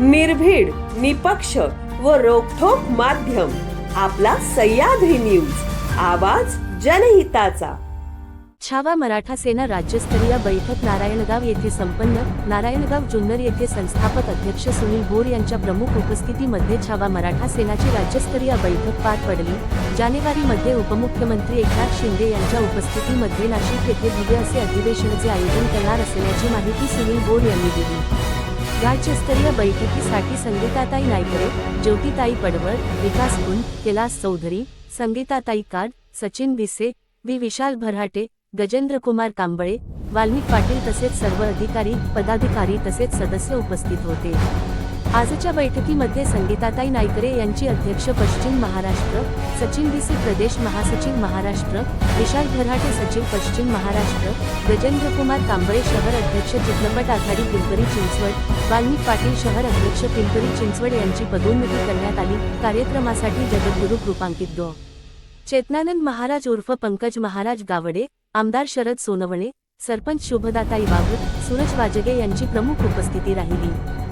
निर्भीड निपक्ष व रोखोक माध्यम. आपला सह्याद्री न्यूज. आवाज जनहिताचा. छावा मराठा सेना राज्यस्तरीय बैठक नारायणगाव येथे संपन्न. नारायणगाव जुन्नर येथे संस्थापक अध्यक्ष सुनील बोर यांच्या प्रमुख उपस्थितीमध्ये छावा मराठा सेनाची राज्यस्तरीय बैठक पार पडली. जानेवारीमध्ये उपमुख्यमंत्री एकनाथ शिंदे यांच्या उपस्थितीमध्ये नाशिक येथे भव्य असे अधिवेशनाचे आयोजन करणार असल्याची माहिती सुनील बोर यांनी दिली. राज्यस्तरीय बैठकीसाठी संगीताताई नायकरे ज्योतिताई पडवळ विकास कुंड कैलास चौधरी संगीताताई काड सचिन भिसे वि विशाल भराटे गजेंद्रकुमार कांबळे वाल्मिक पाटील तसेच सर्व अधिकारी पदाधिकारी तसेच सदस्य उपस्थित होते. आजच्या बैठकीमध्ये संगीताताई नायकरे यांची अध्यक्ष पश्चिम महाराष्ट्र सचिन डिसे प्रदेश महासचिव महाराष्ट्र विशाल भरहाटे सचिव पश्चिम महाराष्ट्र गजेंद्र कुमार शहर अध्यक्ष चित्रपट आघाडी पिंपरी चिंचवड वाल्मिक पाटील शहर अध्यक्ष पिंपरी चिंचवड यांची पदोन्नती करण्यात आली. कार्यक्रमासाठी जगद्गुरू कृपांकित गो. चेतनानंद महाराज उर्फ पंकज महाराज गावडे आमदार शरद सोनवणे सरपंच शुभदाताई बाबू सूरज वाजगे यांची प्रमुख उपस्थिती राहिली.